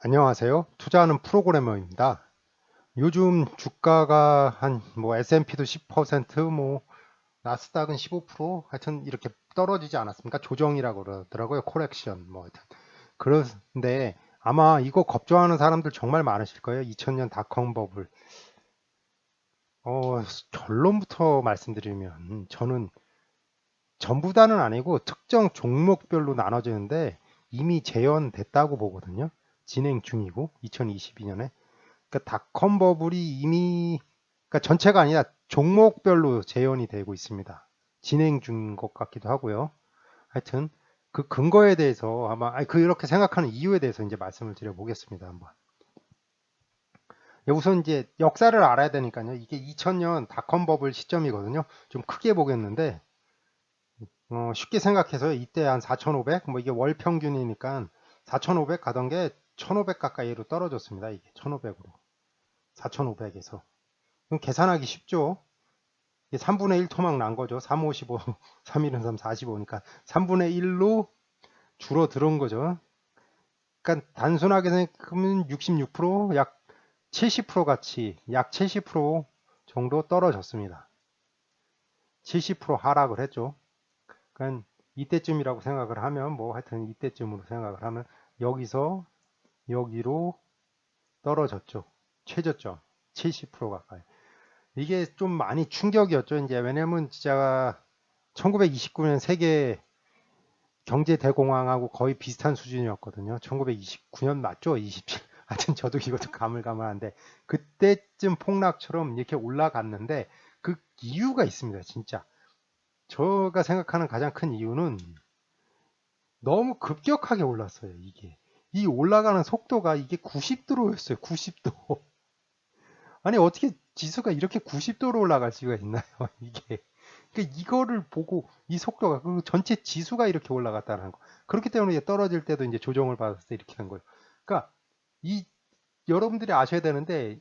안녕하세요. 투자하는 프로그래머입니다. 요즘 주가가 한 뭐 S&P도 10%, 뭐 나스닥은 15% 하여튼 이렇게 떨어지지 않았습니까? 조정이라고 그러더라고요. 코렉션 뭐 하여튼. 그런데 아마 이거 걱정하는 사람들 정말 많으실 거예요. 2000년 닷컴 버블. 어, 결론부터 말씀드리면 저는 전부 다는 아니고 특정 종목별로 나눠지는데 이미 재현됐다고 보거든요. 진행 중이고 2022년에 그러니까 닷컴 버블이 이미 그러니까 전체가 아니라 종목별로 재현이 되고 있습니다. 진행 중인 것 같기도 하고요. 하여튼 그 근거에 대해서 아마 아니, 그렇게 생각하는 이유에 대해서 이제 말씀을 드려보겠습니다. 한번. 예, 우선 이제 역사를 알아야 되니까요. 이게 2000년 닷컴 버블 시점이거든요. 좀 크게 보겠는데 어, 쉽게 생각해서 이때 한 4,500, 뭐 이게 월 평균이니까 4,500 가던 게 1,500 가까이로 떨어졌습니다. 이게 1,500으로. 4,500에서. 그럼 계산하기 쉽죠? 이게 3분의 1 토막 난 거죠. 3, 55, 3, 1은 3, 45니까 3분의 1로 줄어들은 거죠. 그러니까 단순하게 생각하면 66%, 약 70% 같이 약 70% 정도 떨어졌습니다. 70% 하락을 했죠. 그러니까 이때쯤이라고 생각을 하면 뭐 하여튼 이때쯤으로 생각을 하면 여기서 여기로 떨어졌죠. 최저점 70% 가까이. 이게 좀 많이 충격이었죠. 이제 왜냐면 진짜 1929년 세계 경제 대공황하고 거의 비슷한 수준이었거든요. 1929년 맞죠? 27. 하여튼 저도 이것도 가물가물한데 그때쯤 폭락처럼 이렇게 올라갔는데 그 이유가 있습니다. 진짜. 제가 생각하는 가장 큰 이유는 너무 급격하게 올랐어요. 이게. 이 올라가는 속도가 이게 90도로였어요. 90도. 아니 어떻게 지수가 이렇게 90도로 올라갈 수가 있나요? 이게. 그러니까 이거를 보고 이 속도가 그 전체 지수가 이렇게 올라갔다는 거. 그렇기 때문에 떨어질 때도 이제 조정을 때 이렇게 한 거예요. 그러니까 이 여러분들이 아셔야 되는데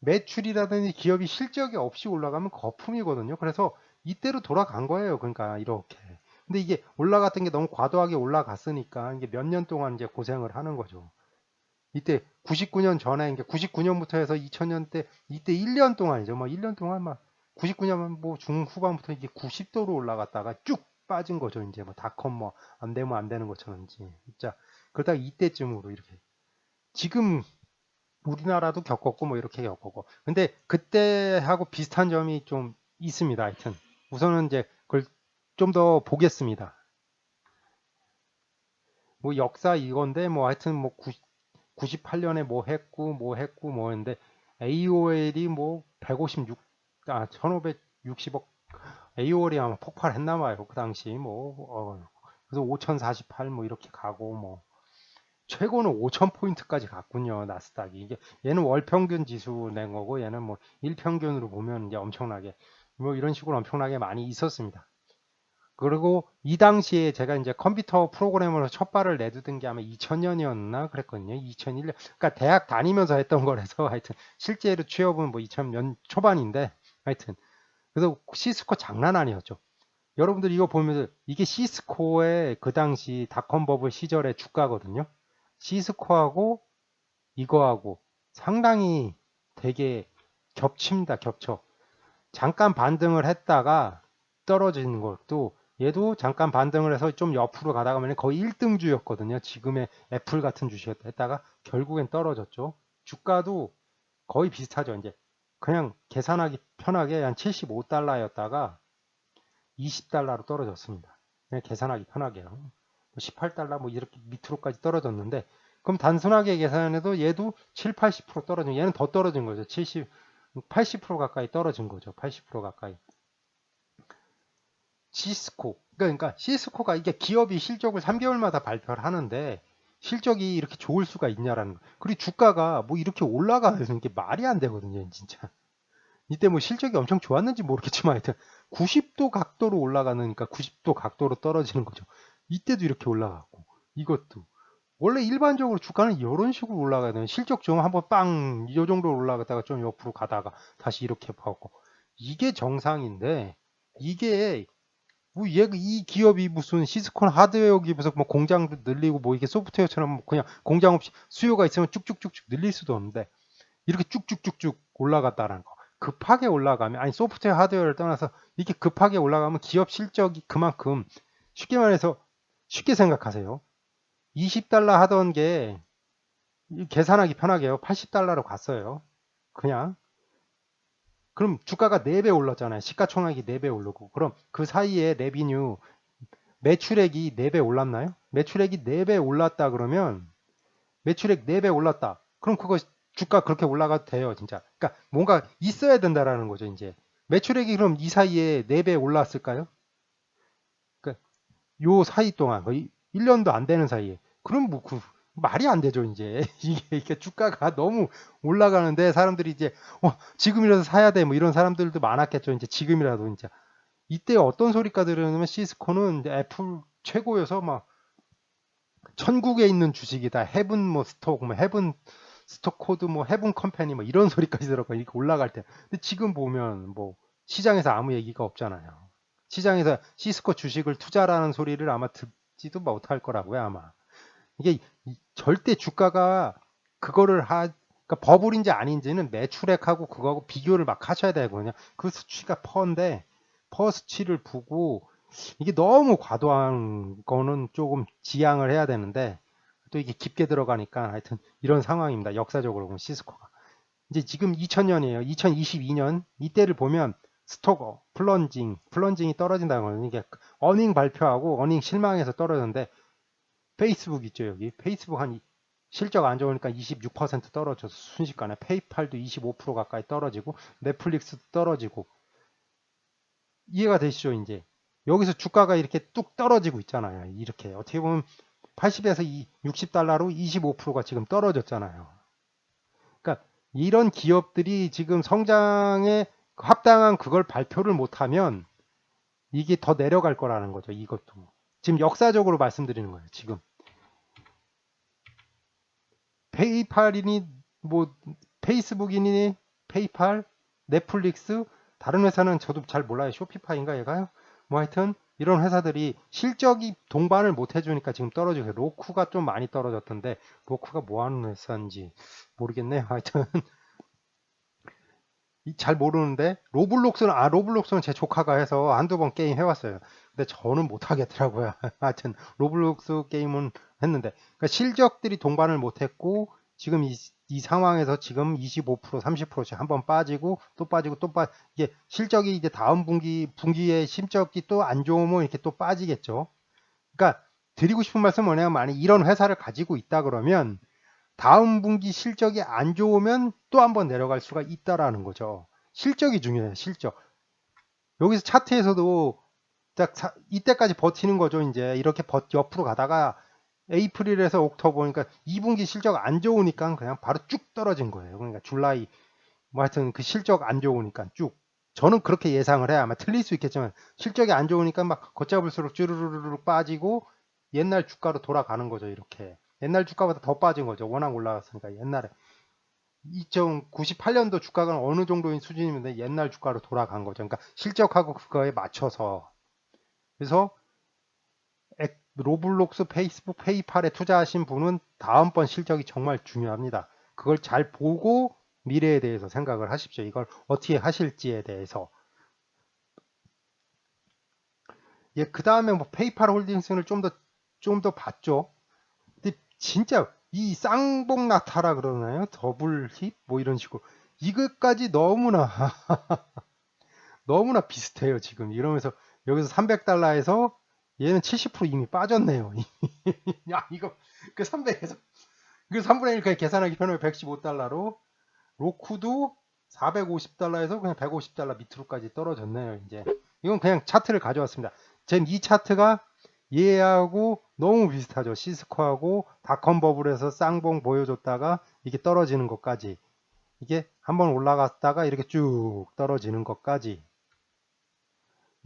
매출이라든지 기업이 실적이 없이 올라가면 거품이거든요. 그래서 이때로 돌아간 거예요. 그러니까 이렇게. 근데 이게 올라갔던 게 너무 과도하게 올라갔으니까 이게 몇 년 동안 이제 고생을 하는 거죠. 이때 99년 전에 이게 99년부터 해서 2000년 때 이때 1년 동안이죠. 뭐 1년 동안 막 99년 뭐 중후반부터 이게 90도로 올라갔다가 쭉 빠진 거죠. 이제 뭐 닷컴 뭐 안 되면 안 되는 것처럼 이제 진짜 그러다가 이때쯤으로 이렇게 지금 우리나라도 겪었고 뭐 이렇게 겪었고 근데 그때하고 비슷한 점이 좀 있습니다. 하여튼 우선은 이제 그걸 좀 더 보겠습니다. 뭐 역사 이건데 뭐 하여튼 뭐 98년에 뭐 했고 뭐 했고 뭐 했는데 AOL이 뭐 156, 아 1560억 AOL이 아마 폭발했나 봐요. 그 당시 뭐 어, 그래서 5048 뭐 이렇게 가고 뭐 최고는 5000포인트까지 갔군요. 나스닥이. 이게 얘는 월 평균 지수 낸 거고 얘는 뭐 일평균으로 보면 이제 엄청나게 뭐 이런 식으로 엄청나게 많이 있었습니다. 그리고 이 당시에 제가 이제 컴퓨터 프로그래머로 첫 발을 내두던 게 아마 2000년이었나 그랬거든요. 2001년. 그러니까 대학 다니면서 했던 거라서 하여튼 실제로 취업은 뭐 2000년 초반인데 하여튼 그래서 시스코 장난 아니었죠. 여러분들 이거 보면서 이게 시스코의 그 당시 닷컴 버블 시절의 주가거든요. 시스코하고 이거하고 상당히 되게 겹칩니다. 겹쳐. 잠깐 반등을 했다가 떨어지는 것도 얘도 잠깐 반등을 해서 좀 옆으로 가다가 면 거의 1등 주였거든요. 지금의 애플 같은 주식했다가 결국엔 떨어졌죠. 주가도 거의 비슷하죠. 이제 그냥 계산하기 편하게 한 75달러였다가 20달러로 떨어졌습니다. 그냥 계산하기 편하게요. 18달러 뭐, 뭐 이렇게 밑으로까지 떨어졌는데 그럼 단순하게 계산해도 얘도 7, 80% 떨어진 얘는 더 떨어진 거죠. 70, 80% 가까이 떨어진 거죠. 80% 가까이. 시스코. 그러니까 시스코가 이게 기업이 실적을 3개월마다 발표를 하는데 실적이 이렇게 좋을 수가 있냐라는 거. 그리고 주가가 뭐 이렇게 올라가는 게 말이 안 되거든요, 진짜. 이때 뭐 실적이 엄청 좋았는지 모르겠지만 하여튼 90도 각도로 올라가니까 90도 각도로 떨어지는 거죠. 이때도 이렇게 올라가고 이것도 원래 일반적으로 주가는 이런 식으로 올라가야 되는 실적 좀 한번 빵 이 정도로 올라갔다가 좀 옆으로 가다가 다시 이렇게 파고 이게 정상인데 이게 뭐 얘 이 기업이 무슨 시스콘 하드웨어 기업에서 뭐 공장도 늘리고 뭐 이게 소프트웨어처럼 뭐 그냥 공장 없이 수요가 있으면 쭉쭉쭉쭉 늘릴 수도 없는데 이렇게 쭉쭉쭉쭉 올라갔다라는 거. 급하게 올라가면 아니 소프트웨어 하드웨어를 떠나서 이렇게 급하게 올라가면 기업 실적이 그만큼 쉽게 말해서 쉽게 생각하세요. 20달러 하던 게 계산하기 편하게요. 80달러로 갔어요. 그냥 그럼 주가가 4배 올랐잖아요. 시가총액이 4배 오르고. 그럼 그 사이에 레비뉴 매출액이 4배 올랐나요? 매출액이 4배 올랐다 그러면 매출액 4배 올랐다. 그럼 그거 주가 그렇게 올라가도 돼요, 진짜. 그러니까 뭔가 있어야 된다라는 거죠, 이제. 매출액이 그럼 이 사이에 4배 올랐을까요? 그러니까 요 사이 동안 거의 1년도 안 되는 사이에. 그럼 뭐 그 말이 안 되죠, 이제. 이게, 이게 주가가 너무 올라가는데 사람들이 이제 어, 지금이라도 사야 돼. 뭐 이런 사람들도 많았겠죠. 이제 지금이라도 이제. 이때 어떤 소리가 들으냐면 시스코는 애플 최고여서 막 천국에 있는 주식이다. 헤븐 뭐 스톡, 뭐 헤븐 스톡 코드, 뭐 헤븐 컴퍼니 뭐 이런 소리까지 들었고 이렇게 올라갈 때. 근데 지금 보면 뭐 시장에서 아무 얘기가 없잖아요. 시장에서 시스코 주식을 투자라는 소리를 아마 듣지도 못할 거라고요, 아마. 이게 절대 주가가 그거를 하 그러니까 버블인지 아닌지는 매출액하고 그거하고 비교를 막 하셔야 되거든요. 그 수치가 퍼인데 퍼 수치를 보고 이게 너무 과도한 거는 조금 지양을 해야 되는데 또 이게 깊게 들어가니까 하여튼 이런 상황입니다. 역사적으로 보면 시스코가 이제 지금 2000년이에요. 2022년 이때를 보면 스토거 플런징 플런징이 떨어진다는 거는 이게 어닝 발표하고 어닝 실망해서 떨어졌는데 페이스북 있죠 여기. 페이스북 한 실적 안 좋으니까 26% 떨어져서 순식간에 페이팔도 25% 가까이 떨어지고 넷플릭스도 떨어지고. 이해가 되시죠 이제? 여기서 주가가 이렇게 뚝 떨어지고 있잖아요 이렇게. 어떻게 보면 80에서 60달러로 25%가 지금 떨어졌잖아요. 그러니까 이런 기업들이 지금 성장에 합당한 그걸 발표를 못하면 이게 더 내려갈 거라는 거죠 이것도. 지금 역사적으로 말씀드리는 거예요 지금 페이팔이니 뭐 페이스북이니 페이팔, 넷플릭스, 다른 회사는 저도 잘 몰라요. 쇼피파인가 얘가요? 뭐 하여튼 이런 회사들이 실적이 동반을 못 해주니까 지금 떨어지고 로쿠가 좀 많이 떨어졌던데 로쿠가 뭐 하는 회사인지 모르겠네요. 하여튼 잘 모르는데 로블록스는 아 로블록스는 제 조카가 해서 한두 번 게임 해왔어요. 근데 저는 못 하겠더라고요. 하여튼 로블록스 게임은 했는데 그러니까 실적들이 동반을 못했고 지금 이, 이 상황에서 지금 25% 30%씩 한번 빠지고 또 빠지고 또 빠 이게 실적이 이제 다음 분기 분기에 실적이 또 안 좋으면 이렇게 또 빠지겠죠. 그러니까 드리고 싶은 말씀 은 뭐냐면 만약 이런 회사를 가지고 있다 그러면 다음 분기 실적이 안 좋으면 또 한번 내려갈 수가 있다라는 거죠. 실적이 중요해요. 실적. 여기서 차트에서도 딱 이때까지 버티는 거죠. 이제 이렇게 버, 옆으로 가다가 에이프릴에서 옥토버 보니까 2분기 실적 안 좋으니까 그냥 바로 쭉 떨어진 거예요. 그러니까 줄라이 뭐 하여튼 그 실적 안 좋으니까 쭉 저는 그렇게 예상을 해야 아마 틀릴 수 있겠지만 실적이 안 좋으니까 막 걷잡을수록 쭈르르르 빠지고 옛날 주가로 돌아가는 거죠. 이렇게 옛날 주가보다 더 빠진 거죠. 워낙 올라갔으니까 옛날에 2098년도 주가가 어느 정도인 수준이면 옛날 주가로 돌아간 거죠. 그러니까 실적하고 그거에 맞춰서 그래서 로블록스, 페이스북, 페이팔에 투자하신 분은 다음번 실적이 정말 중요합니다. 그걸 잘 보고 미래에 대해서 생각을 하십시오. 이걸 어떻게 하실지에 대해서. 예, 그 다음에 뭐 페이팔 홀딩스를 좀 더, 좀 더 봤죠. 근데 진짜 이 쌍봉 나타라 그러나요? 더블 힙? 뭐 이런 식으로. 이것까지 너무나, 너무나 비슷해요, 지금. 이러면서 여기서 300달러에서 얘는 70% 이미 빠졌네요. 야, 이거, 그 300에서, 그 3분의 1 계산하기 편하게 115달러로, 로쿠도 450달러에서 그냥 150달러 밑으로까지 떨어졌네요, 이제. 이건 그냥 차트를 가져왔습니다. 지금 이 차트가 얘하고 너무 비슷하죠. 시스코하고 닷컴 버블에서 쌍봉 보여줬다가 이게 떨어지는 것까지. 이게 한번 올라갔다가 이렇게 쭉 떨어지는 것까지.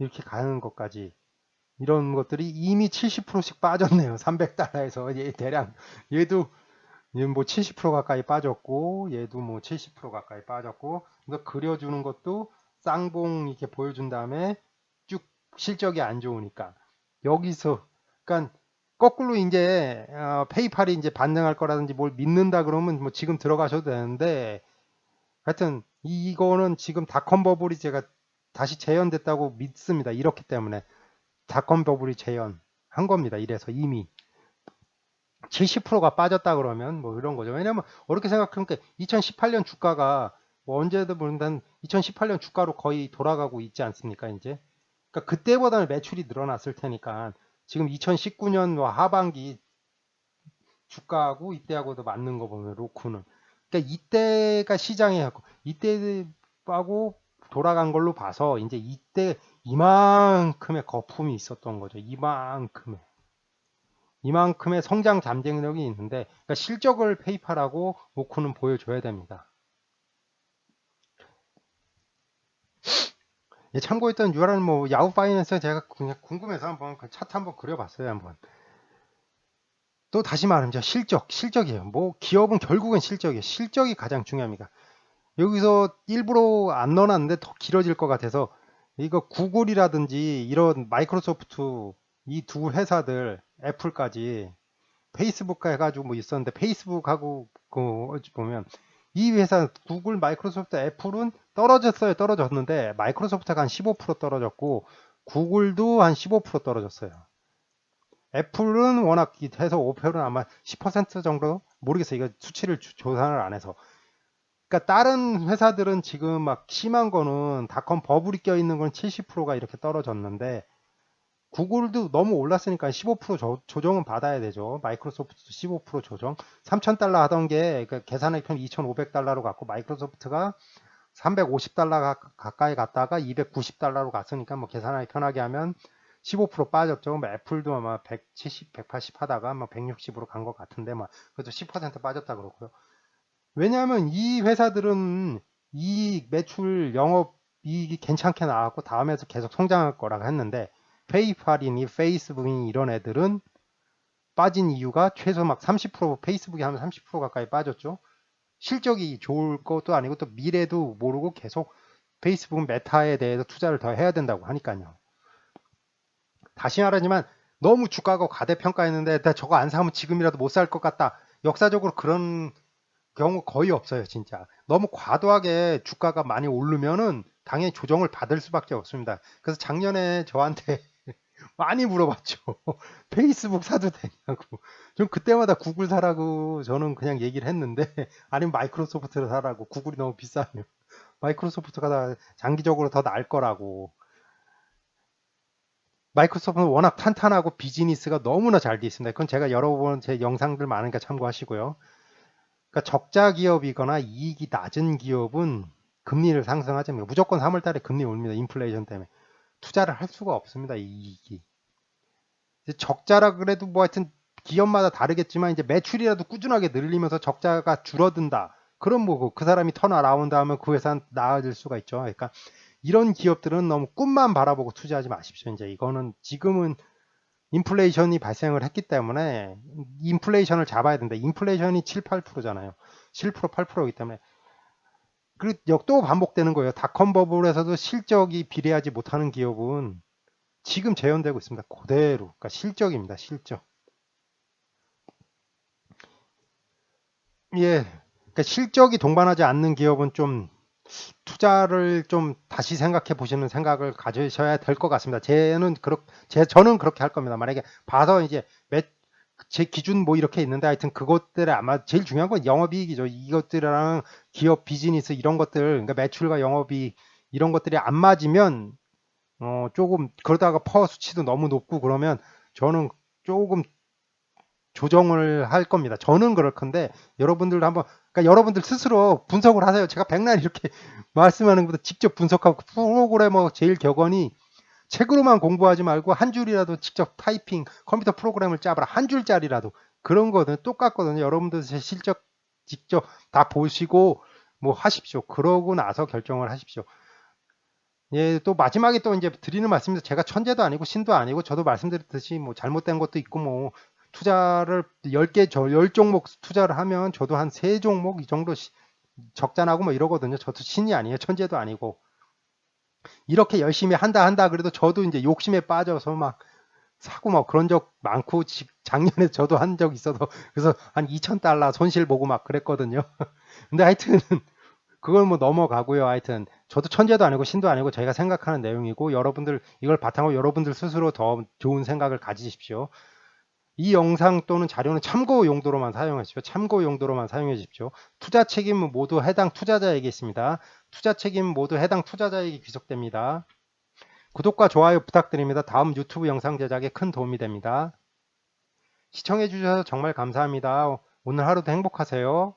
이렇게 가는 것까지. 이런 것들이 이미 70%씩 빠졌네요. 300달러에서 얘 대량 얘도 뭐70% 가까이 빠졌고 얘도 뭐 70% 가까이 빠졌고 그래서 그려주는 것도 쌍봉 이렇게 보여준 다음에 쭉 실적이 안 좋으니까 여기서 그러니까 거꾸로 이제 어, 페이팔이 이제 반등할 거라든지 뭘 믿는다 그러면 뭐 지금 들어가셔도 되는데 하여튼 이거는 지금 닷컴 버블이 제가 다시 재현됐다고 믿습니다. 이렇기 때문에 닷컴 버블이 재현한 겁니다. 이래서 이미 70%가 빠졌다 그러면 뭐 이런 거죠. 왜냐면 어렵게 생각하니까 2018년 주가가 뭐 언제도 보는단 2018년 주가로 거의 돌아가고 있지 않습니까? 이제 그러니까 그때보다는 매출이 늘어났을 테니까 지금 2019년 하반기 주가하고 이때하고도 맞는 거 보면 로쿠는 그러니까 이때가 시장에 이때하고 돌아간 걸로 봐서 이제 이때 이만큼의 거품이 있었던 거죠. 이만큼의 이만큼의 성장 잠재력이 있는데 그러니까 실적을 페이팔하고 로쿠는 보여줘야 됩니다. 예, 참고했던 URL 뭐 야후 파이낸스 제가 그냥 궁금해서 한번 그 차트 한번 그려봤어요 한번. 또 다시 말하면 실적, 실적이에요. 뭐 기업은 결국은 실적이에요. 실적이 가장 중요합니다. 여기서 일부러 안 넣어놨는데 더 길어질 것 같아서 이거 구글이라든지 이런 마이크로소프트 이 두 회사들 애플까지 페이스북 해가지고 뭐 있었는데 페이스북하고 그 보면 이 회사 구글, 마이크로소프트, 애플은 떨어졌어요. 떨어졌는데 마이크로소프트가 한 15% 떨어졌고 구글도 한 15% 떨어졌어요. 애플은 워낙 해서 오페는 아마 10% 정도 모르겠어요. 이거 수치를 조사를 안 해서. 그러니까 다른 회사들은 지금 막 심한 거는 닷컴 버블이 껴 있는 건 70%가 이렇게 떨어졌는데 구글도 너무 올랐으니까 15% 조, 조정은 받아야 되죠. 마이크로소프트도 15% 조정. 3,000달러 하던 게그 계산액 편 2,500달러로 갔고 마이크로소프트가 350달러 가까이 갔다가 290달러로 갔으니까 뭐 계산하기 편하게 하면 15% 빠졌죠. 뭐 애플도 아마 170, 180 하다가 뭐 160으로 간 것 같은데 뭐 그래도 10% 빠졌다 그러고요. 왜냐하면 이 회사들은 이 매출 영업 이익이 괜찮게 나왔고 다음에서 계속 성장할 거라고 했는데 페이팔이니 페이스북이니 이런 애들은 빠진 이유가 최소 막 30% 페이스북이 하면 30% 가까이 빠졌죠. 실적이 좋을 것도 아니고 또 미래도 모르고 계속 페이스북 메타에 대해서 투자를 더 해야 된다고 하니까요. 다시 말하지만 너무 주가가 과대평가했는데 나 저거 안 사면 지금이라도 못 살 것 같다. 역사적으로 그런 경우 거의 없어요, 진짜. 너무 과도하게 주가가 많이 오르면은 당연히 조정을 받을 수밖에 없습니다. 그래서 작년에 저한테 많이 물어봤죠. 페이스북 사도 되냐고. 좀 그때마다 구글 사라고 저는 그냥 얘기를 했는데 아니면 마이크로소프트를 사라고. 구글이 너무 비싸면 마이크로소프트가 다 장기적으로 더 나을 거라고. 마이크로소프트는 워낙 탄탄하고 비즈니스가 너무나 잘 돼 있습니다. 그건 제가 여러 번 제 영상들 많으니까 참고하시고요. 그러니까 적자 기업이거나 이익이 낮은 기업은 금리를 상승하자면 무조건 3월 달에 금리 올립니다. 인플레이션 때문에. 투자를 할 수가 없습니다. 이익이. 적자라 그래도 뭐 하여튼 기업마다 다르겠지만 이제 매출이라도 꾸준하게 늘리면서 적자가 줄어든다. 그럼 뭐 그 사람이 턴어라운드 하면 그 회사는 나아질 수가 있죠. 그러니까 이런 기업들은 너무 꿈만 바라보고 투자하지 마십시오. 이제 이거는 지금은 인플레이션이 발생을 했기 때문에 인플레이션을 잡아야 된다. 인플레이션이 7, 8%잖아요. 7%, 8%이기 때문에 그리고 또 반복되는 거예요. 닷컴 버블에서도 실적이 비례하지 못하는 기업은 지금 재현되고 있습니다. 그대로. 그러니까 실적입니다. 실적. 예. 그러니까 실적이 동반하지 않는 기업은 좀 투자를 좀 다시 생각해 보시는 생각을 가지셔야 될 것 같습니다. 제는 그렇 제 저는 그렇게 할 겁니다. 만약에 봐서 이제 매, 제 기준 뭐 이렇게 있는데 하여튼 그것들에 아마 제일 중요한 건 영업이익이죠. 이것들이랑 기업 비즈니스 이런 것들, 그러니까 매출과 영업이익 이런 것들이 안 맞으면 어 조금 그러다가 퍼 수치도 너무 높고 그러면 저는 조금 조정을 할 겁니다. 저는 그럴 건데 여러분들도 한번 그러니까 여러분들 스스로 분석을 하세요. 제가 백날 이렇게 말씀하는 것보다 직접 분석하고 프로그래머 제일 격언이 책으로만 공부하지 말고 한 줄이라도 직접 타이핑 컴퓨터 프로그램을 짜봐라. 한 줄짜리라도. 그런 거는 똑같거든요. 여러분들 제 실적 직접 다 보시고 뭐 하십시오. 그러고 나서 결정을 하십시오. 예, 또 마지막에 또 이제 드리는 말씀인데 제가 천재도 아니고 신도 아니고 저도 말씀드렸듯이 뭐 잘못된 것도 있고 뭐 투자를 10개 저 10종목 투자를 하면 저도 한 3종목 이 정도 적자나고 뭐 이러거든요. 저도 신이 아니에요. 천재도 아니고. 이렇게 열심히 한다 한다 그래도 저도 이제 욕심에 빠져서 막 사고 막 그런 적 많고 지- 작년에 저도 한 적 있어서 그래서 한 2,000달러 손실 보고 막 그랬거든요. 근데 하여튼 그걸 뭐 넘어가고요. 하여튼 저도 천재도 아니고 신도 아니고 저희가 생각하는 내용이고 여러분들 이걸 바탕으로 여러분들 스스로 더 좋은 생각을 가지십시오. 이 영상 또는 자료는 참고 용도로만 사용하십시오. 참고 용도로만 사용해 주십시오. 투자 책임은 모두 해당 투자자에게 있습니다. 투자 책임 모두 해당 투자자에게 귀속됩니다. 구독과 좋아요 부탁드립니다. 다음 유튜브 영상 제작에 큰 도움이 됩니다. 시청해 주셔서 정말 감사합니다. 오늘 하루도 행복하세요.